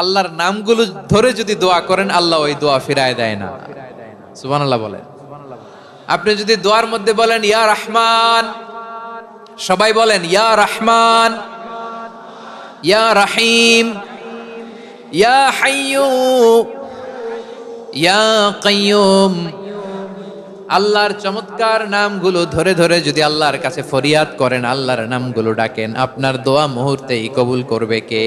আল্লাহর নামগুলো ধরে যদি দোয়া করেন, আল্লাহ ওই দোয়া ফিরায় দেয় না। সুবহানাল্লাহ বলেন। আপনি যদি দোয়ার মধ্যে বলেন, ইয়া রহমান, সবাই বলেন, ইয়া রহমান, ইয়া রাহিম, ইয়া হাইয়ু, ইয়া কাইয়ুম, আল্লাহর চমৎকার নামগুলো ধরে ধরে যদি আল্লাহর কাছে ফরিয়াদ করেন, আল্লাহর নামগুলো ডাকেন, আপনার দোয়া মুহূর্তেই কবুল করবে কে?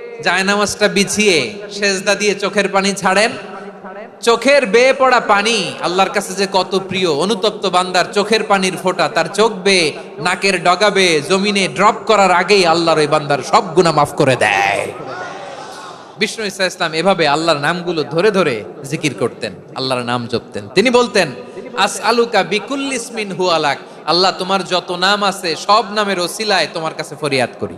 জায়নামাজটা বিছিয়ে সেজদা দিয়ে চোখের পানি ছাড়েন। চোখের বেয়ে পড়া পানি আল্লাহর কাছে যে কত প্রিয়, অনুতপ্ত বান্দার চোখের পানির ফোঁটা, তার চোখ বেয়ে নাকের ডগাবে জমিনে ড্রপ করার আগেই আল্লাহর ওই বান্দার সব গুনাহ মাফ করে দেয়। বিষ্ণু ইসা ইসলাম এভাবে আল্লাহর নামগুলো ধরে ধরে জিকির করতেন, আল্লাহর নাম জপতেন। তিনি বলতেন আস আলুকা বিকুল ইসমিন হু আলাক আল্লাহ, তোমার যত নাম আছে সব নামের ওসিলায় তোমার কাছে ফরিয়াদ করি।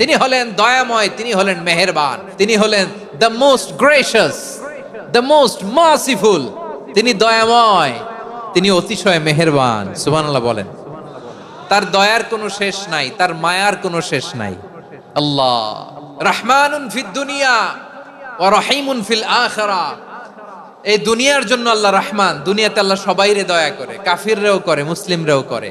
তিনি হলেন দয়াময়, তিনি হলেন মেহেরবান, তিনি হলেন the most gracious the most merciful তিনি দয়াময়, তিনি অতিশয় মেহেরবান, সুবহানাল্লাহ বলেন। তার দয়ার কোনো শেষ নাই, তার মায়ার কোনো শেষ নাই। আল্লাহ, রহমানুন ফিদ দুনিয়া ও রহিমুন ফিল আখিরা। এই দুনিয়ার জন্য আল্লাহ রহমান, দুনিয়াতে আল্লাহ সবাইরে দয়া করে, কাফিররেও করে, মুসলিমরেও করে।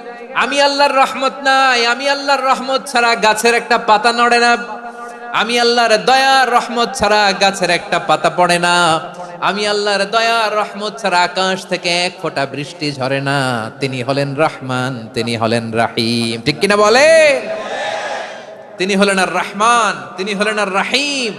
আমি আল্লাহর রহমত নাই, আমি আল্লাহর রহমত ছাড়া গাছের একটা পাতা নড়ে না। আমি আল্লাহর দয়ার রহমত ছাড়া গাছের একটা পাতা পড়ে না। আমি আল্লাহর দয়ার রহমত ছাড়া আকাশ থেকে এক ফোঁটা বৃষ্টি ঝরে না। তিনি হলেন রহমান, তিনি হলেন রাহিম। ঠিক কিনা বলে তিনি হলেন আর রহমান, তিনি হলেন আর রাহিম।